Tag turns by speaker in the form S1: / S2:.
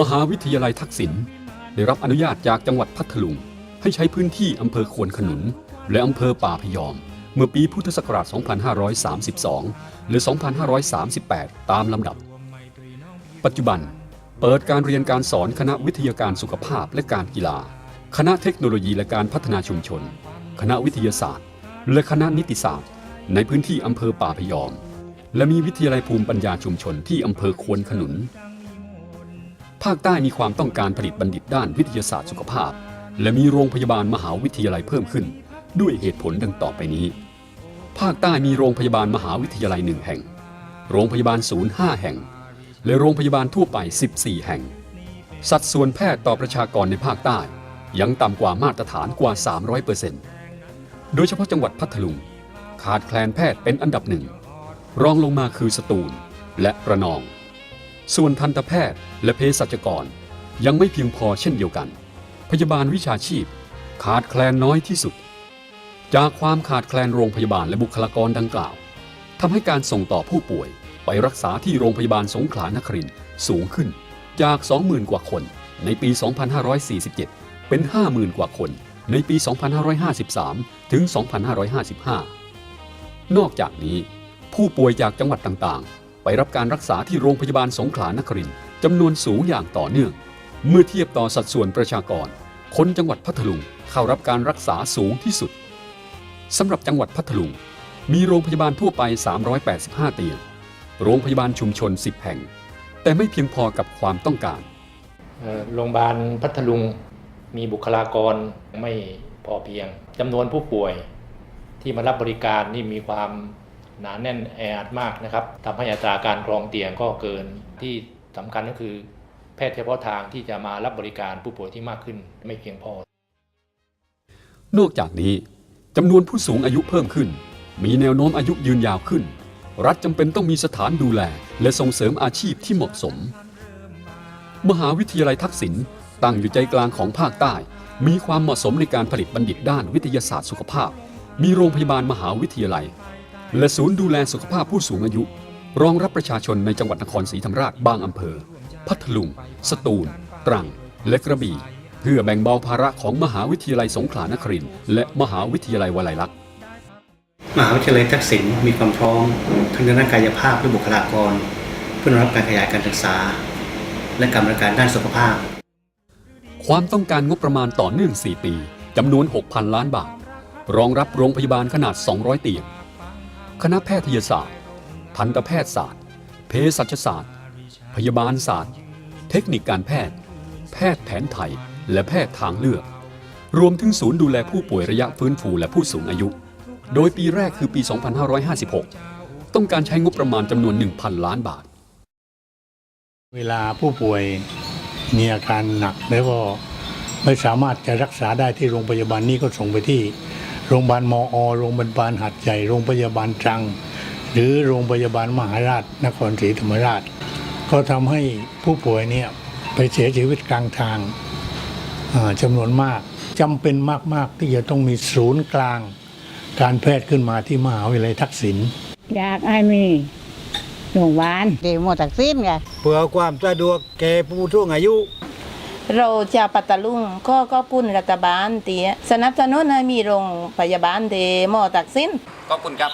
S1: มหาวิทยาลัยทักษิณได้รับอนุญาตจากจังหวัดพัทลุง ให้ใช้พื้นที่อำเภอควนขนุน และอำเภอป่าพยอม เมื่อปีพุทธศักราช 2532 หรือ 2538 ตามลำดับ ปัจจุบัน เปิดการเรียนการสอนคณะวิทยาการสุขภาพและการกีฬา คณะเทคโนโลยีและการพัฒนาชุมชน คณะวิทยาศาสตร์ และคณะนิติศาสตร์ ในพื้นที่อำเภอป่าพยอม และมีวิทยาลัยภูมิปัญญาชุมชนที่อำเภอควนขนุน ภาคใต้มีความต้องการผลิตบัณฑิตด้านวิทยาศาสตร์สุขภาพ และมีโรงพยาบาลมหาวิทยาลัยเพิ่มขึ้น ด้วยเหตุผลดังต่อไปนี้ ภาคใต้มีโรงพยาบาลมหาวิทยาลัยหนึ่งแห่ง โรงพยาบาลศูนย์ห้าแห่ง และโรงพยาบาลทั่วไป 14 แห่ง สัดส่วนแพทย์ต่อประชากรในภาคใต้ ยังต่ำกว่ามาตรฐานกว่า 300%โดยเฉพาะจังหวัดพัทลุง ขาดแคลนแพทย์เป็นอันดับหนึ่งรองลงมาคือสตูลและระนอง ส่วนทันตแพทย์และเภสัชกร ยังไม่เพียงพอเช่นเดียวกัน พยาบาลวิชาชีพ ขาดแคลนน้อยที่สุด จากความขาดแคลนโรงพยาบาลและบุคลากรดังกล่าวทำให้การส่งต่อผู้ป่วยไปรักษาที่โรงพยาบาลสงขลานครินสูงขึ้นจาก 20,000 กว่าคนในปี 2547 เป็น 50,000 กว่าคนในปี 2553 ถึง 2555 นอกจากนี้ ผู้ป่วยจากจังหวัดต่างๆ ไปรับการรักษาที่โรงพยาบาลสงขลานครินทร์จำนวนสูงอย่างต่อเนื่อง เมื่อเทียบต่อสัดส่วนประชากร คนจังหวัดพัทลุงเข้ารับการรักษาสูงที่สุดสำหรับจังหวัดพัทลุง มีโรงพยาบาลทั่วไป 385 เตียง โรงพยาบาลชุมชน 10 แห่ง แต่ไม่เพียงพอกับความต้องการ
S2: โรงพยาบาลพัทลุงมีบุคลากรไม่พอเพียงจำนวนผู้ป่วยที่มารับบริการนี่มีความ หนาแน่นแออัดมากนะครับทำให้อัตราการครองเตียงก็เกินที่สำคัญก็คือ แพทย์เฉพาะทางที่จะมารับบริการผู้ป่วยที่มากขึ้นไม่เพียงพอ
S1: นอกจากนี้จำนวนผู้สูงอายุเพิ่มขึ้น มีแนวโน้มอายุยืนยาวขึ้น รัฐจำเป็นต้องมีสถานดูแล และส่งเสริมอาชีพที่เหมาะสม มหาวิทยาลัยทักษิณตั้งอยู่ใจกลางของภาคใต้ มีความเหมาะสมในการผลิตบัณฑิตด้านวิทยาศาสตร์สุขภาพ มีโรงพยาบาลมหาวิทยาลัย และศูนย์ดูแลสุขภาพผู้สูงอายุ รองรับประชาชนในจังหวัดนครศรีธรรมราชบางอำเภอ พัทลุง สตูล ตรัง และกระบี่ เพื่อแบ่งเบาภาระของมหาวิทยาลัยสงขลานครินทร์และมหาวิทยาลัยวลัยลักษณ์
S3: มหาวิทยาลัยทักษิณมีความพร้อมทั้งด้านกายภาพและบุคลากร เพื่อรองรับการขยายการศึกษา และการบริการด้านสุขภาพ
S1: ความต้องการงบประมาณต่อเนื่อง 4 ปีจำนวน 6,000 ล้านบาท รองรับโรงพยาบาลขนาด 200 เตียง คณะแพทยศาสตร์ ทันตแพทยศาสตร์ เภสัชศาสตร์ พยาบาลศาสตร์ เทคนิคการแพทย์ แพทย์แผนไทย และแพทย์ทางเลือก รวมถึงศูนย์ดูแลผู้ป่วยระยะฟื้นฟูและผู้สูงอายุ โดยปีแรกคือปี 2556 ต้องการใช้งบประมาณจำนวน 1,000 ล้านบาท
S4: เวลาผู้ป่วยมีอาการหนักแล้วก็ไม่สามารถจะรักษาได้ที่โรงพยาบาลนี้ก็ส่งไปที่ โรงพยาบาลมอ โรงพยาบาลหัดใหญ่ โรงพยาบาลตรัง หรือโรงพยาบาลมหาราช นครศรีธรรมราช ก็ทำให้ผู้ป่วยเนี่ยไปเสียชีวิตกลางทางอ่าจำนวนมากจำเป็นมาก ๆ ที่จะต้องมีศูนย์กลาง การแพทย์ขึ้นมาที่มหาวิทยาลัยทักษิณ
S5: อยากให้มีโรงพยาบาล
S6: เดโมตักซินไง
S7: เพื่อความสะดวกแก่ผู้สูงอายุ
S8: เราชาวปัตตาลุงก็ก็ปุ้นรัฐบาลตีสนับสนุนให้มีโรงพยาบาลเดหมอตักสิน
S9: ขอบคุณครับ